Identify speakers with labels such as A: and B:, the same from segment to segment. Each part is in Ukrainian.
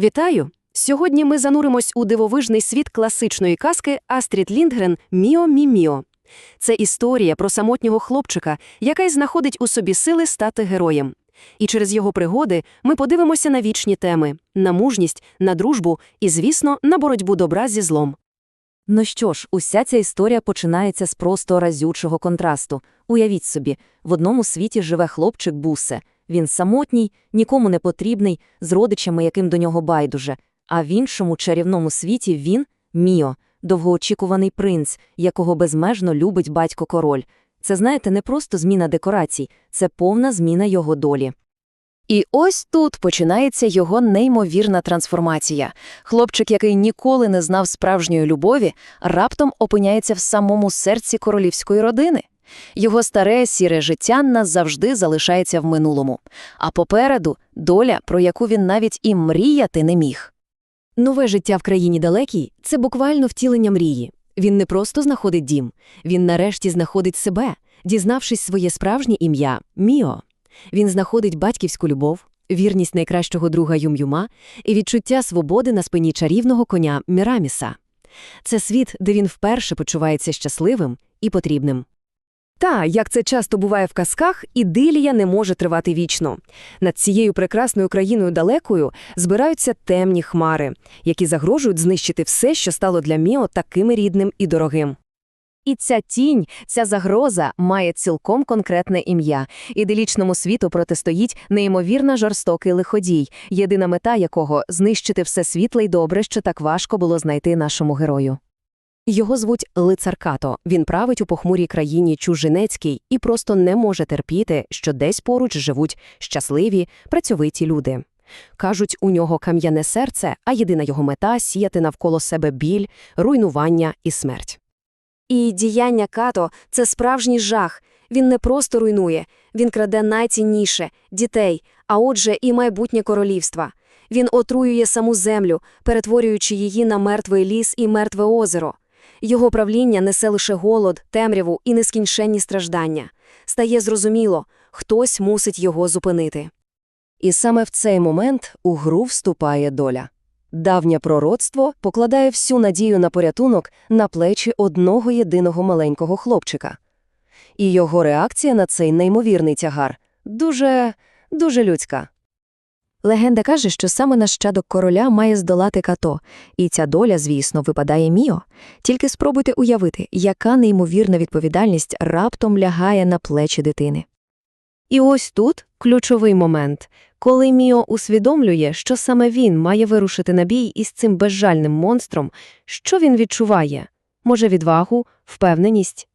A: Вітаю! Сьогодні ми зануримось у дивовижний світ класичної казки Астрід Ліндгрен «Міо Мі Міо». Це історія про самотнього хлопчика, який знаходить у собі сили стати героєм. І через його пригоди ми подивимося на вічні теми – на мужність, на дружбу і, звісно, на боротьбу добра зі злом.
B: Ну що ж, уся ця історія починається з просто разючого контрасту. Уявіть собі, в одному світі живе хлопчик Бусе. Він самотній, нікому не потрібний, з родичами, яким до нього байдуже. А в іншому чарівному світі він – Міо, довгоочікуваний принц, якого безмежно любить батько-король. Це, знаєте, не просто зміна декорацій, це повна зміна його долі.
A: І ось тут починається його неймовірна трансформація. Хлопчик, який ніколи не знав справжньої любові, раптом опиняється в самому серці королівської родини. Його старе сіре життя назавжди залишається в минулому. А попереду – доля, про яку він навіть і мріяти не міг. Нове життя в країні далекій – це буквально втілення мрії. Він не просто знаходить дім, він нарешті знаходить себе, дізнавшись своє справжнє ім'я – Міо. Він знаходить батьківську любов, вірність найкращого друга Юм-Юма і відчуття свободи на спині чарівного коня Міраміса. Це світ, де він вперше почувається щасливим і потрібним. Та, як це часто буває в казках, ідилія не може тривати вічно. Над цією прекрасною країною далекою збираються темні хмари, які загрожують знищити все, що стало для Міо таким рідним і дорогим. І ця тінь, ця загроза має цілком конкретне ім'я. Іделічному світу протистоїть неймовірно жорстокий лиходій, єдина мета якого – знищити все світле й добре, що так важко було знайти нашому герою. Його звуть Лицар Като. Він править у похмурій країні Чужинецькій і просто не може терпіти, що десь поруч живуть щасливі, працьовиті люди. Кажуть, у нього кам'яне серце, а єдина його мета – сіяти навколо себе біль, руйнування і смерть. І діяння Като – це справжній жах. Він не просто руйнує, він краде найцінніше – дітей, а отже і майбутнє королівства. Він отруює саму землю, перетворюючи її на мертвий ліс і мертве озеро. Його правління несе лише голод, темряву і нескінченні страждання. Стає зрозуміло, хтось мусить його зупинити. І саме в цей момент у гру вступає доля. Давнє пророцтво покладає всю надію на порятунок на плечі одного єдиного маленького хлопчика. І його реакція на цей неймовірний тягар дуже, дуже людська. Легенда каже, що саме нащадок короля має здолати като, і ця доля, звісно, випадає Міо. Тільки спробуйте уявити, яка неймовірна відповідальність раптом лягає на плечі дитини. І ось тут ключовий момент, коли Міо усвідомлює, що саме він має вирушити на бій із цим безжальним монстром, що він відчуває? Може, відвагу, впевненість?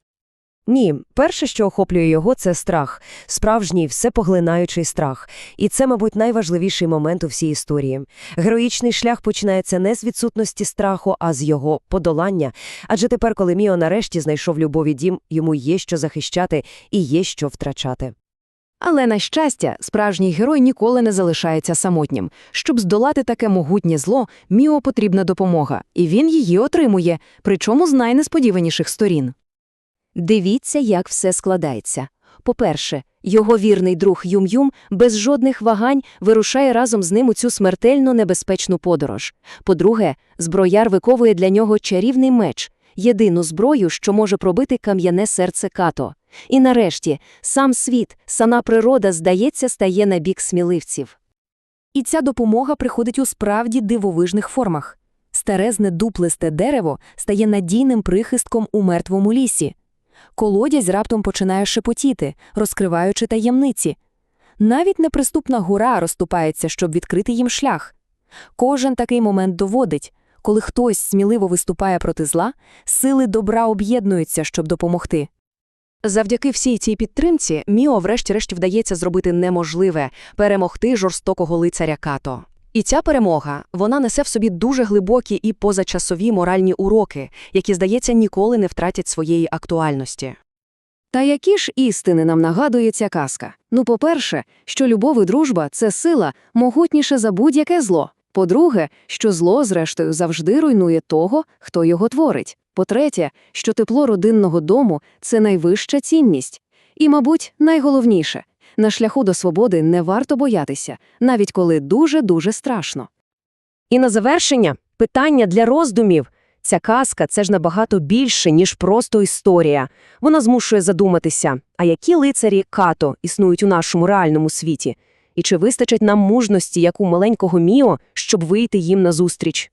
A: Ні, перше, що охоплює його, це страх, справжній всепоглинаючий страх. І це, мабуть, найважливіший момент у всій історії. Героїчний шлях починається не з відсутності страху, а з його подолання. Адже тепер, коли Міо нарешті знайшов любові дім, йому є що захищати і є що втрачати. Але, на щастя, справжній герой ніколи не залишається самотнім. Щоб здолати таке могутнє зло, Міо потрібна допомога, і він її отримує, причому з найнесподіваніших сторін. Дивіться, як все складається. По-перше, його вірний друг Юм-Юм без жодних вагань вирушає разом з ним у цю смертельно небезпечну подорож. По-друге, зброяр виковує для нього чарівний меч, єдину зброю, що може пробити кам'яне серце като. І нарешті, сам світ, сама природа, здається, стає на бік сміливців. І ця допомога приходить у справді дивовижних формах. Старезне дуплисте дерево стає надійним прихистком у мертвому лісі. Колодязь раптом починає шепотіти, розкриваючи таємниці. Навіть неприступна гора розступається, щоб відкрити їм шлях. Кожен такий момент доводить, коли хтось сміливо виступає проти зла, сили добра об'єднуються, щоб допомогти. Завдяки всій цій підтримці Міо врешті-решт вдається зробити неможливе – перемогти жорстокого лицаря Като. І ця перемога, вона несе в собі дуже глибокі і позачасові моральні уроки, які, здається, ніколи не втратять своєї актуальності. Та які ж істини нам нагадує ця казка? Ну, по-перше, що любов і дружба – це сила, могутніше за будь-яке зло. По-друге, що зло, зрештою, завжди руйнує того, хто його творить. По-третє, що тепло родинного дому – це найвища цінність. І, мабуть, найголовніше – на шляху до свободи не варто боятися, навіть коли дуже-дуже страшно. І на завершення питання для роздумів. Ця казка – це ж набагато більше, ніж просто історія. Вона змушує задуматися, а які лицарі като існують у нашому реальному світі? І чи вистачить нам мужності, як у маленького Міо, щоб вийти їм назустріч?